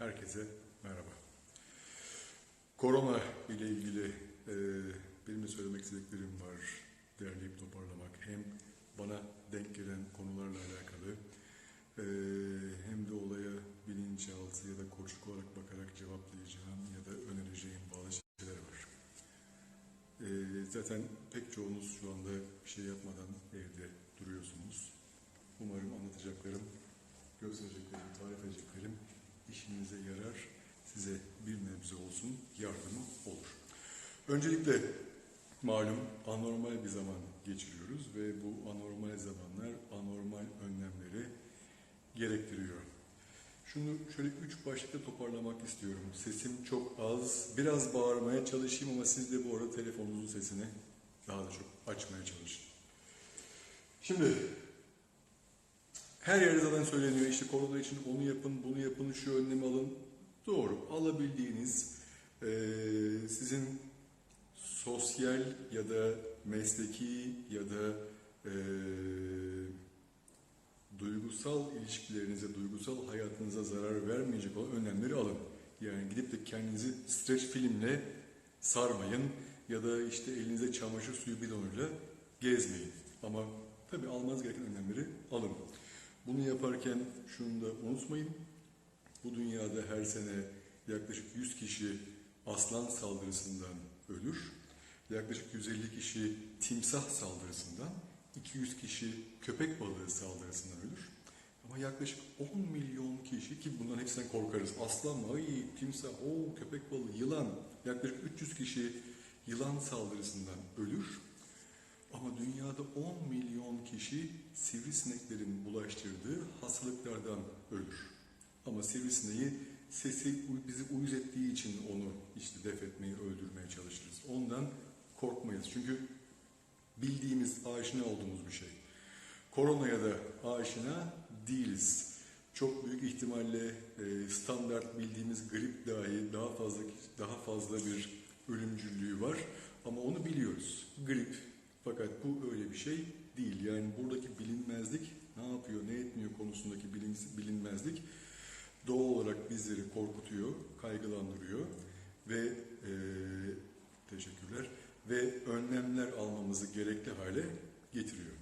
Herkese merhaba. Korona ile ilgili e, benim de söylemek istediklerim var. Derleyip toparlamak. Hem bana denk gelen konularla alakalı e, hem de olaya bilinçaltı ya da koçluk olarak bakarak cevaplayacağım ya da önereceğim bazı şeyler var. E, zaten pek çoğunuz şu anda bir şey yapmadan evde işinize yarar, size bir nebze olsun yardımı olur. Öncelikle malum anormal bir zaman geçiriyoruz ve bu anormal zamanlar anormal önlemleri gerektiriyor. Şunu şöyle üç başlıkta toparlamak istiyorum. Sesim çok az. Biraz bağırmaya çalışayım ama siz de bu arada telefonunuzun sesini daha da çok açmaya çalışın. Şimdi her yerde zaten söyleniyor işte korona için onu yapın, bunu yapın, şu önlemi alın. Doğru. Alabildiğiniz eee, sizin sosyal ya da mesleki ya da eee, duygusal ilişkilerinize, duygusal hayatınıza zarar vermeyecek olan önlemleri alın. Yani gidip de kendinizi streç filmle sarmayın ya da işte elinize çamaşır suyu bidonuyla gezmeyin. Ama tabii almanız gereken önlemleri alın. Bunu yaparken şunu da unutmayın. Bu dünyada her sene yaklaşık 100 kişi aslan saldırısından ölür. Yaklaşık 150 kişi timsah saldırısından, 200 kişi köpek balığı saldırısından ölür. Ama yaklaşık 10 milyon kişi ki bunların hepsinden korkarız. Aslan? Ay, timsah, o köpek balığı, yılan. Yaklaşık 300 kişi yılan saldırısından ölür. Ama dünyada 10 milyon kişi sivrisineklerin bulaştırdığı hastalıklardan ölür. Ama sivrisineği sesi bizi uyuz ettiği için onu işte def etmeyi, öldürmeye çalışırız. Ondan korkmayız. Çünkü bildiğimiz, aşina olduğumuz bir şey. Koronaya da aşina değiliz. Çok büyük ihtimalle e, standart bildiğimiz grip dahi daha fazla daha fazla bir ölümcüllüğü var. Ama onu biliyoruz. Grip. Fakat bu öyle bir şey değil. Yani buradaki bilinmezlik ne yapıyor, ne etmiyor konusundaki bilin- bilinmezlik doğal olarak bizleri korkutuyor, kaygılandırıyor ve e, teşekkürler ve önlemler almamızı gerekli hale getiriyor.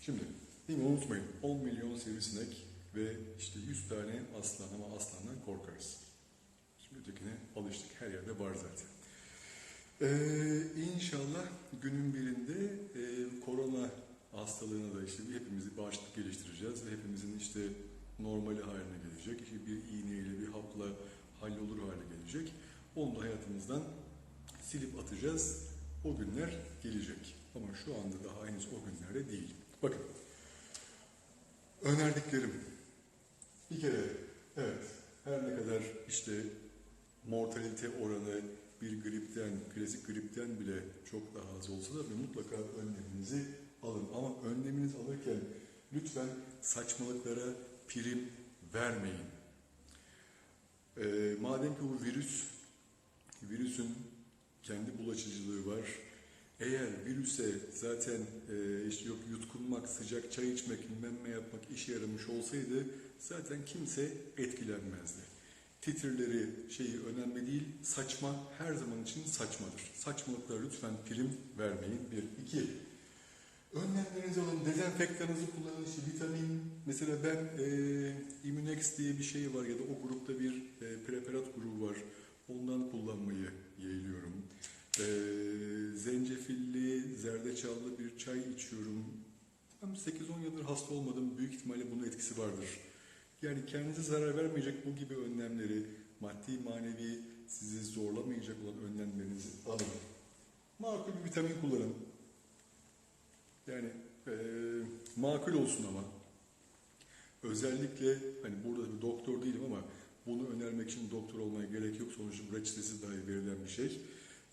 Şimdi değil mi unutmayın 10 milyon sivrisinek ve işte 100 tane aslan ama aslandan korkarız. Şimdi ötekine alıştık her yerde var zaten. Ee, inşallah günün birinde e, korona hastalığına da işte hepimiz bağışıklık geliştireceğiz ve hepimizin işte normali haline gelecek. İşte bir iğneyle bir hapla hallolur hale gelecek. Onu da hayatımızdan silip atacağız. O günler gelecek. Ama şu anda daha henüz o günlerde değil. Bakın. Önerdiklerim. Bir kere evet her ne kadar işte mortalite oranı bir gripten, klasik gripten bile çok daha az olsa da ve mutlaka önleminizi alın. Ama önleminizi alırken lütfen saçmalıklara prim vermeyin. Ee, madem ki bu virüs, virüsün kendi bulaşıcılığı var. Eğer virüse zaten e, işte yok yutkunmak, sıcak çay içmek, bilmem yapmak işe yaramış olsaydı zaten kimse etkilenmezdi. Titirleri şeyi önemli değil, saçma her zaman için saçmadır. Saçmalıklara lütfen prim vermeyin. Bir, iki. Önlemlerinizi alın, dezenfektanınızı kullanın, işte vitamin, mesela ben e, Immunex diye bir şey var ya da o grupta bir e, preparat grubu var. Ondan kullanmayı yeğliyorum. E, zencefilli, zerdeçallı bir çay içiyorum. Ben 8-10 yıldır hasta olmadım. Büyük ihtimalle bunun etkisi vardır. Yani kendinize zarar vermeyecek bu gibi önlemleri, maddi manevi sizi zorlamayacak olan önlemlerinizi alın. Makul bir vitamin kullanın. Yani eee, makul olsun ama. Özellikle hani burada bir doktor değilim ama bunu önermek için doktor olmaya gerek yok. Sonuçta bu reçetesiz dahi verilen bir şey.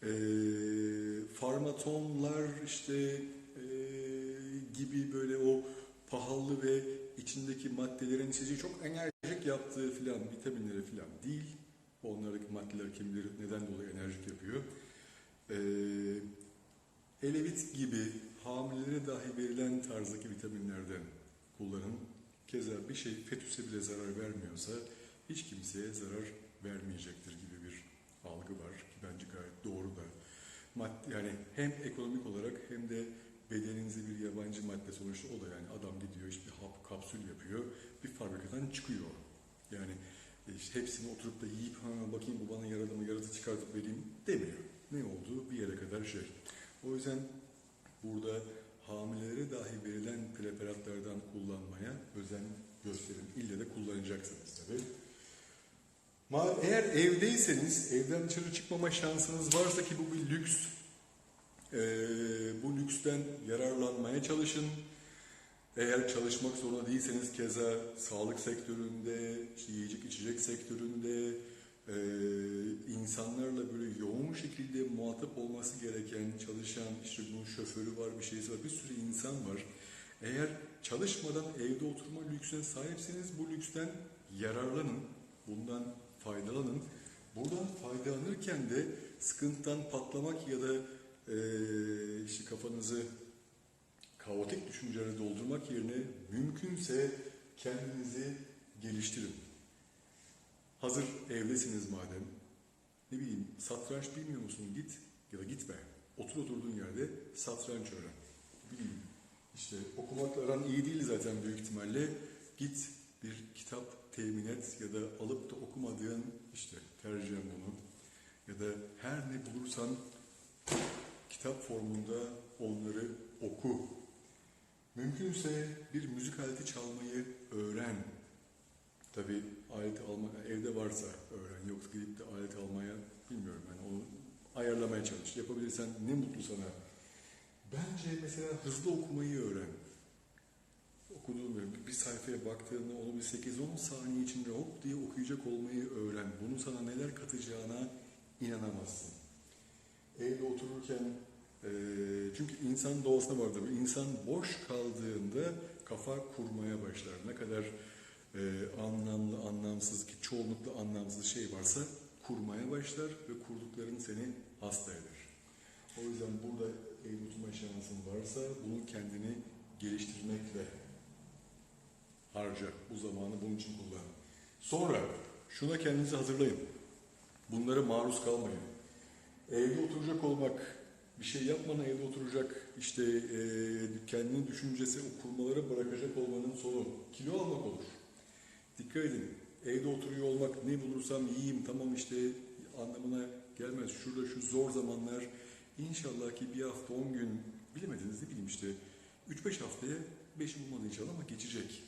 Eee farmatonlar işte eee, gibi böyle o pahalı ve içindeki maddelerin sizi çok enerjik yaptığı filan vitaminleri filan değil. Onlardaki maddeler kim bilir neden dolayı enerjik yapıyor. Ee, elevit gibi hamilelere dahi verilen tarzdaki vitaminlerden kullanın. Keza bir şey fetüse bile zarar vermiyorsa hiç kimseye zarar vermeyecektir gibi bir algı var ki bence gayet doğru da. Maddi, yani hem ekonomik olarak hem de bedeninize bir yabancı madde sonuçta o da yani adam gidiyor işte bir hap kapsül yapıyor bir fabrikadan çıkıyor. Yani e, işte hepsini oturup da yiyip ha bakayım bu bana yaradı mı yaradı çıkartıp vereyim demiyor. Ne olduğu bir yere kadar şey. O yüzden burada hamilelere dahi verilen preparatlardan kullanmaya özen gösterin. İlle de kullanacaksınız tabii. Eğer evdeyseniz, evden dışarı çıkmama şansınız varsa ki bu bir lüks, ee, bu lüksten yararlanmaya çalışın. Eğer çalışmak zorunda değilseniz keza sağlık sektöründe, yiyecek içecek sektöründe, e, insanlarla böyle yoğun şekilde muhatap olması gereken çalışan, işte bunun şoförü var, bir şeysi var, bir sürü insan var. Eğer çalışmadan evde oturma lüksüne sahipseniz bu lüksten yararlanın, bundan faydalanın. Buradan faydalanırken de sıkıntıdan patlamak ya da e, işte kafanızı kaotik düşüncelerle doldurmak yerine mümkünse kendinizi geliştirin. Hazır evdesiniz madem, ne bileyim satranç bilmiyor musun git ya da gitme. Otur oturduğun yerde satranç öğren. Bileyim işte okumakla aran iyi değil zaten büyük ihtimalle. Git bir kitap temin et ya da alıp da okumadığın işte tercihen bunu ya da her ne bulursan kitap formunda onları oku. Mümkünse bir müzik aleti çalmayı öğren. Tabi alet alma evde varsa öğren. Yoksa gidip de alet almaya bilmiyorum yani onu ayarlamaya çalış. Yapabilirsen ne mutlu sana. Bence mesela hızlı okumayı öğren. Okuduğum bir sayfaya baktığında onu bir 8-10 saniye içinde hop diye okuyacak olmayı öğren. Bunun sana neler katacağına inanamazsın. Evde otururken e, çünkü insan doğasına vardır. İnsan boş kaldığında kafa kurmaya başlar. Ne kadar e, anlamlı, anlamsız ki çoğunlukla anlamsız şey varsa kurmaya başlar ve kurdukların seni hasta eder. O yüzden burada evde oturma şansın varsa bunu kendini geliştirmekle harca. Bu zamanı bunun için kullan. Sonra şuna kendinizi hazırlayın. Bunlara maruz kalmayın. Evde oturacak olmak, bir şey yapmadan evde oturacak, işte e, kendini düşüncesi, o kurmaları bırakacak olmanın sonu kilo almak olur. Dikkat edin. Evde oturuyor olmak ne bulursam yiyeyim tamam işte anlamına gelmez. Şurada şu zor zamanlar inşallah ki bir hafta on gün bilemediniz ne bileyim işte 3-5 haftaya 5'i bulmadı inşallah ama geçecek.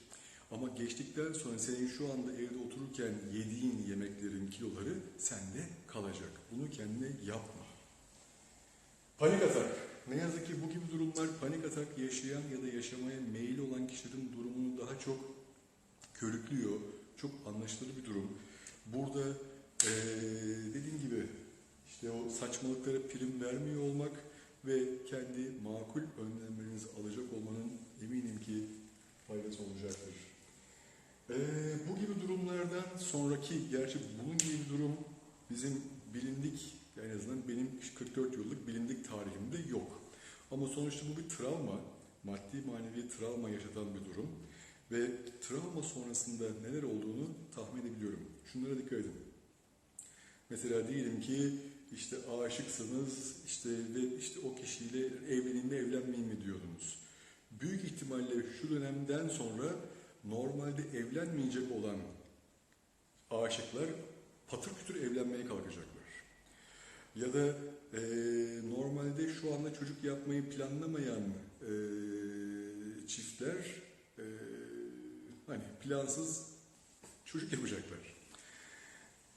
Ama geçtikten sonra senin şu anda evde otururken yediğin yemeklerin kiloları sende kalacak. Bunu kendine yapma. Panik atak. Ne yazık ki bu gibi durumlar panik atak yaşayan ya da yaşamaya meyil olan kişilerin durumunu daha çok körüklüyor. Çok anlaşılır bir durum. Burada eee, dediğim gibi işte o saçmalıklara prim vermiyor olmak ve kendi makul önlemlerinizi alacak olmanın eminim ki faydası olacaktır. Eee, bu gibi durumlardan sonraki, gerçi bunun gibi bir durum bizim bilindik, en azından benim 44 yıllık bilindik tarihimde yok. Ama sonuçta bu bir travma, maddi manevi travma yaşatan bir durum. Ve travma sonrasında neler olduğunu tahmin edebiliyorum. Şunlara dikkat edin. Mesela diyelim ki işte aşıksınız işte ve işte o kişiyle evleneyim mi evlenmeyeyim mi diyordunuz. Büyük ihtimalle şu dönemden sonra normalde evlenmeyecek olan aşıklar patır kütür evlenmeye kalkacaklar. Ya da e, normalde şu anda çocuk yapmayı planlamayan e, çiftler e, hani plansız çocuk yapacaklar.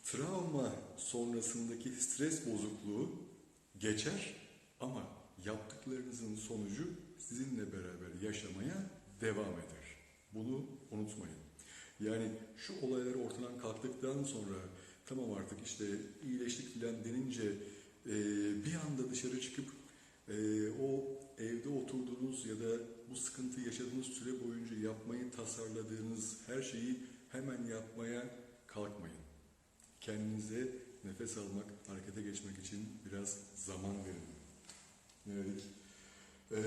Travma sonrasındaki stres bozukluğu geçer ama yaptıklarınızın sonucu sizinle beraber yaşamaya devam eder. Bunu unutmayın. Yani şu olaylar ortadan kalktıktan sonra tamam artık işte iyileştik filan denince e, bir anda dışarı çıkıp e, o evde oturduğunuz ya da bu sıkıntı yaşadığınız süre boyunca yapmayı tasarladığınız her şeyi hemen yapmaya kalkmayın. Kendinize nefes almak, harekete geçmek için biraz zaman verin. Ne dedik? Ee,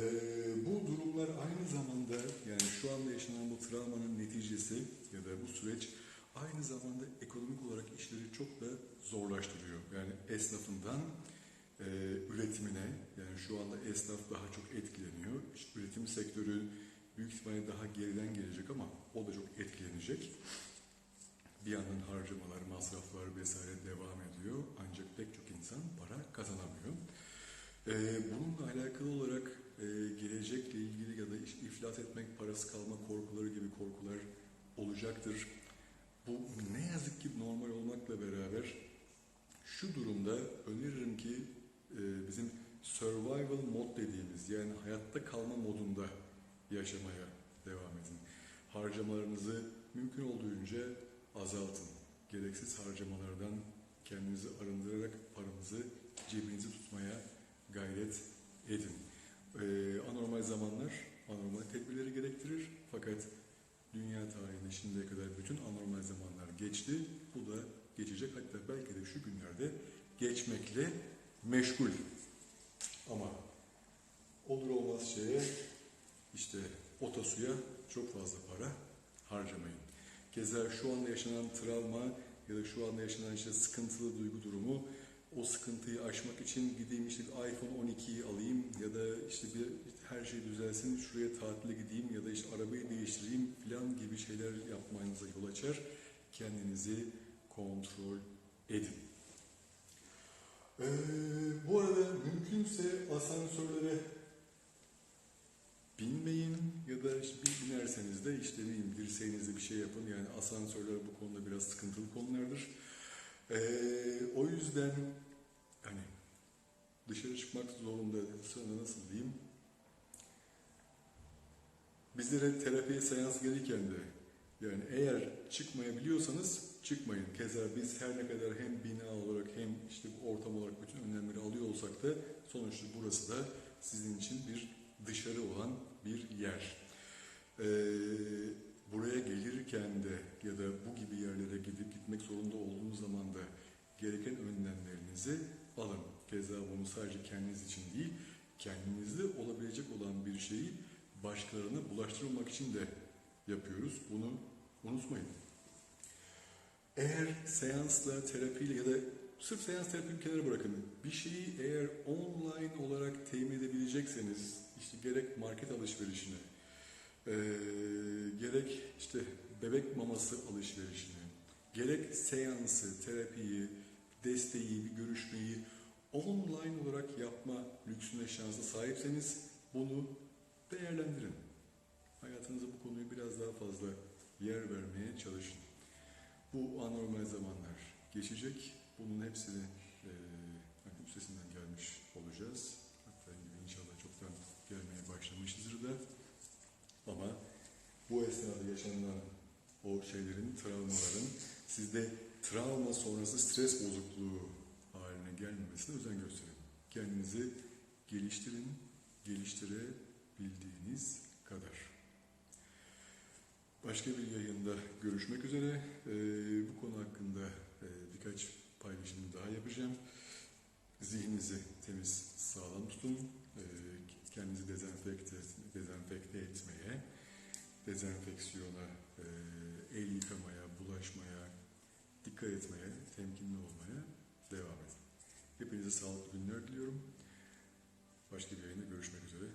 bu durumlar aynı zamanda yani şu anda yaşanan bu travmanın neticesi ya da bu süreç Aynı zamanda ekonomik olarak işleri çok da zorlaştırıyor. Yani esnafından e, üretimine, yani şu anda esnaf daha çok etkileniyor. İşte üretim sektörü büyük ihtimalle daha geriden gelecek ama o da çok etkilenecek. Bir yandan harcamalar, masraflar vesaire devam ediyor. Ancak pek çok insan para kazanamıyor. Ee, bununla alakalı olarak e, gelecekle ilgili ya da iflas etmek, parası kalma korkuları gibi korkular olacaktır. Bu ne yazık ki normal olmakla beraber şu durumda öneririm ki e, bizim survival mod dediğimiz yani hayatta kalma modunda yaşamaya devam edin. Harcamalarınızı mümkün olduğunca azaltın. Gereksiz harcamalardan kendinizi arındırarak paranızı cebinizi tutmaya gayret edin. Ee, anormal zamanlar anormal tedbirleri gerektirir fakat dünya tarihinde şimdiye kadar bütün anormal zamanlar geçti. Bu da geçecek hatta belki de şu günlerde geçmekle meşgul. Ama olur olmaz şeye işte otasuya çok fazla para harcamayın. Keza şu anda yaşanan travma ya da şu anda yaşanan işte sıkıntılı duygu durumu o sıkıntıyı aşmak için gideyim işte iPhone 12'yi alayım ya da işte bir her şey düzelsin şuraya tatile gideyim ya da işte arabayı değiştireyim falan gibi şeyler yapmanıza yol açar. Kendinizi kontrol edin. Ee, bu arada mümkünse asansörlere binmeyin ya da işte bir binerseniz de işte ne bileyim dirseğinizle bir şey yapın. Yani asansörler bu konuda biraz sıkıntılı konulardır. Ee, o yüzden hani dışarı çıkmak zorunda nasıl diyeyim bizlere terapiye seans gelirken de yani eğer çıkmayabiliyorsanız çıkmayın. Keza biz her ne kadar hem bina olarak hem işte ortam olarak bütün önlemleri alıyor olsak da sonuçta burası da sizin için bir dışarı olan bir yer. Ee, buraya gelirken de ya da bu gibi yerlere gidip gitmek zorunda olduğunuz zaman da gereken önlemlerinizi alın. Keza bunu sadece kendiniz için değil, kendinizde olabilecek olan bir şeyi başkalarına bulaştırmamak için de yapıyoruz. Bunu unutmayın. Eğer seansla, terapiyle ya da sırf seans terapi bir kenara bırakın. Bir şeyi eğer online olarak temin edebilecekseniz, işte gerek market alışverişine, eee, gerek işte bebek maması alışverişine, gerek seansı, terapiyi, desteği, bir görüşmeyi online olarak yapma lüksüne şansa sahipseniz bunu değerlendirin. Hayatınızda bu konuyu biraz daha fazla yer vermeye çalışın. Bu anormal zamanlar geçecek. Bunun hepsini eee hani üstesinden gelmiş olacağız. Hatta inşallah çoktan gelmeye başlamışızdır da. Ama bu esnada yaşanılan o şeylerin, travmaların sizde travma sonrası stres bozukluğu haline gelmemesine özen gösterin. Kendinizi geliştirin, geliştirebildiğiniz kadar. Başka bir yayında görüşmek üzere. Ee, bu konu hakkında e, birkaç paylaşım daha yapacağım. Zihninizi temiz, sağlam tutun. Ee, kendinizi dezenfekte, dezenfekte etmeye, dezenfeksiyona, e, el yıkamaya, bulaşmaya, dikkat etmeye, temkinli olmaya devam edin. Hepinize sağlıklı günler diliyorum. Başka bir yayında görüşmek üzere.